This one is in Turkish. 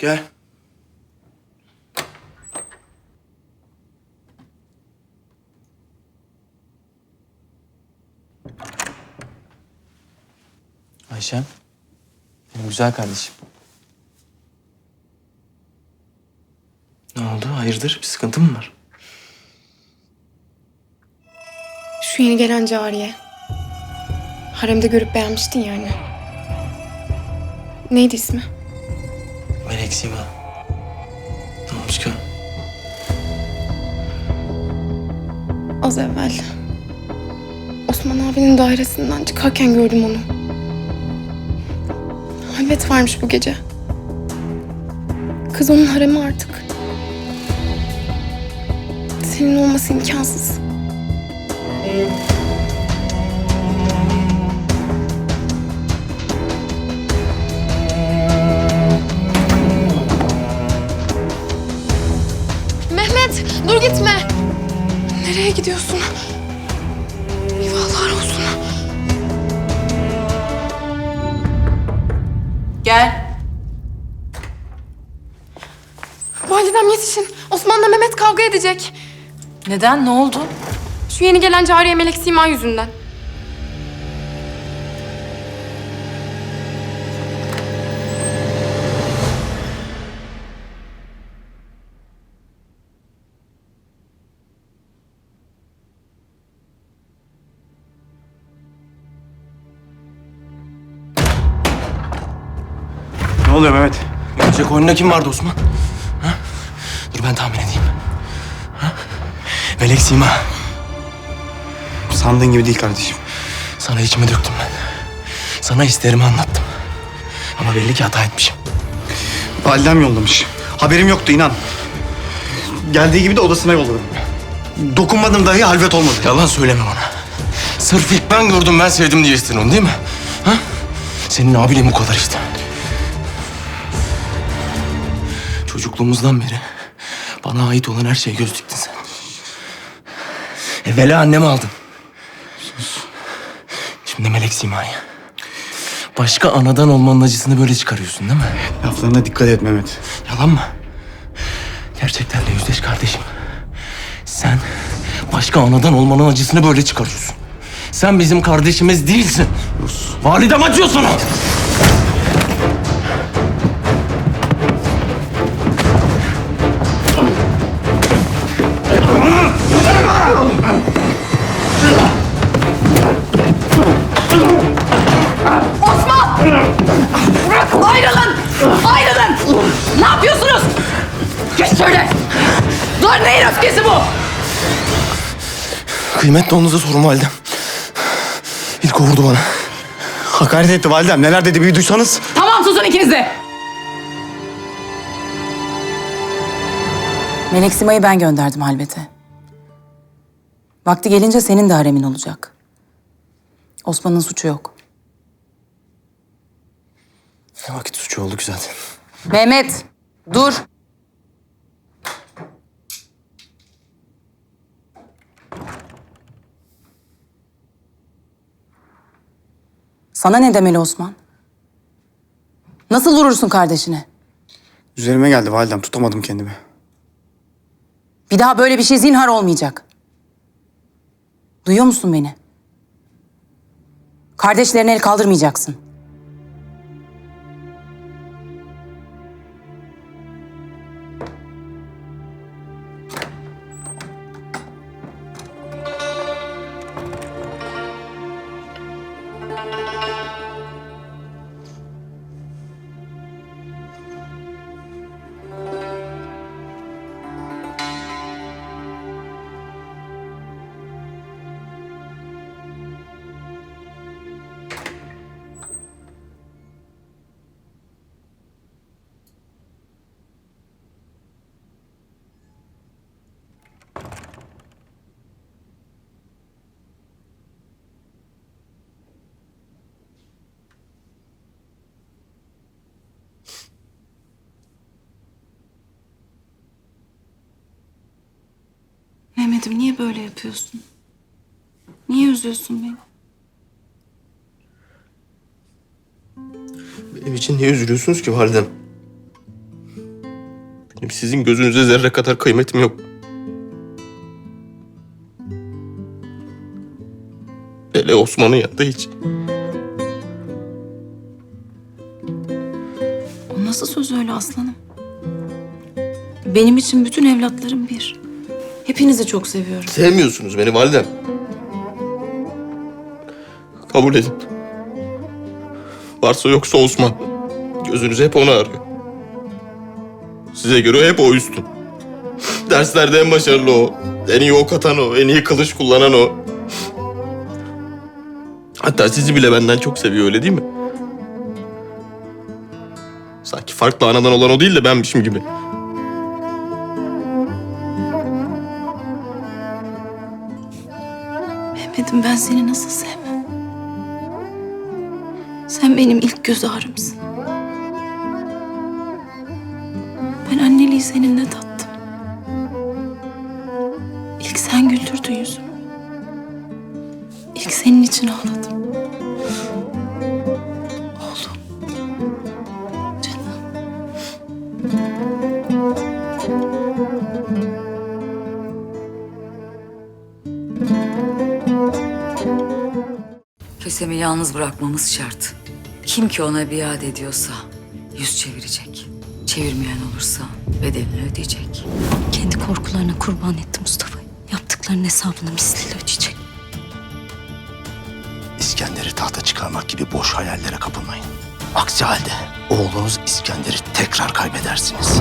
Gel. Ayşem. Benim güzel kardeşim. Ne oldu? Hayırdır? Bir sıkıntı mı var? Şu yeni gelen cariye. Haremde görüp beğenmiştin yani. Neydi ismi? Melek Sima. Ne olmuş ki? Az evvel. Osman abinin dairesinden çıkarken gördüm onu. Halvet varmış bu gece. Kız onun haremi artık. Senin olması imkansız. Mehmet dur gitme. Nereye gidiyorsun? Eyvahlar olsun. Gel. Validem yetişin. Osman'la Mehmet kavga edecek. Neden? Ne oldu? Şu yeni gelen cariye Melek Sima yüzünden. Ne oluyor Mehmet? Gelecek oyununda kim vardı Osman? Ha? Dur ben tahmin edeyim. Ha? Melek Sima. Sandığın gibi değil kardeşim. Sana içimi döktüm ben. Sana hislerimi anlattım. Ama belli ki hata etmişim. Validem yollamış. Haberim yoktu inan. Geldiği gibi de odasına yolladım. Dokunmadım dahi halvet olmadı. Yalan söyleme bana. Sırf ilk ben gördüm ben sevdim diyeceksin onu değil mi? Ha? Senin abinin bu kadar işte. Çocukluğumuzdan beri bana ait olan her şeye göz diktin sen. Evvela annemi aldın. Şimdi Melek Sima'yı. Başka anadan olmanın acısını böyle çıkarıyorsun değil mi? Laflarına dikkat et Mehmet. Yalan mı? Gerçeklerle yüzleş kardeşim. Sen başka anadan olmanın acısını böyle çıkarıyorsun. Sen bizim kardeşimiz değilsin. Validem acıyor sana. Öfkesi bu? Kıymetli onuza sorun validem. İlk vurdu bana. Hakaret etti validem. Neler dedi bir duysanız. Tamam susun ikiniz de. Melek Sima'yı ben gönderdim Halvet'e. Vakti gelince senin de haremin olacak. Osman'ın suçu yok. Ne vakit suçu oldu ki zaten. Mehmet, dur. Sana ne demeli Osman? Nasıl vurursun kardeşine? Üzerime geldi validem. Tutamadım kendimi. Bir daha böyle bir şey zinhar olmayacak. Duyuyor musun beni? Kardeşlerine el kaldırmayacaksın. Mehmet'im niye böyle yapıyorsun? Niye üzüyorsun beni? Benim için niye üzülüyorsunuz ki validem? Benim sizin gözünüze zerre kadar kıymetim yok. Hele Osman'ın yanında hiç. O nasıl söz öyle aslanım? Benim için bütün evlatlarım bir. Hepinizi çok seviyorum. Sevmiyorsunuz beni validem. Kabul edin. Varsa yoksa Osman. Gözünüz hep onu arıyor. Size göre hep o üstün. Derslerde en başarılı o. En iyi ok atan o. En iyi kılıç kullanan o. Hatta sizi bile benden çok seviyor öyle değil mi? Sanki farklı anadan olan o değil de benmişim gibi. Ben seni nasıl sevmem? Sen benim ilk göz ağrımsın. Ben anneliği seninle tattım. İlk sen güldürdün yüzümü. İlk senin için ağladım. Kösemi yalnız bırakmamız şart. Kim ki ona biat ediyorsa yüz çevirecek. Çevirmeyen olursa bedelini ödeyecek. Kendi korkularına kurban etti Mustafa. Yaptıklarının hesabını misliyle ödeyecek. İskender'i tahta çıkarmak gibi boş hayallere kapılmayın. Aksi halde oğlunuz İskender'i tekrar kaybedersiniz.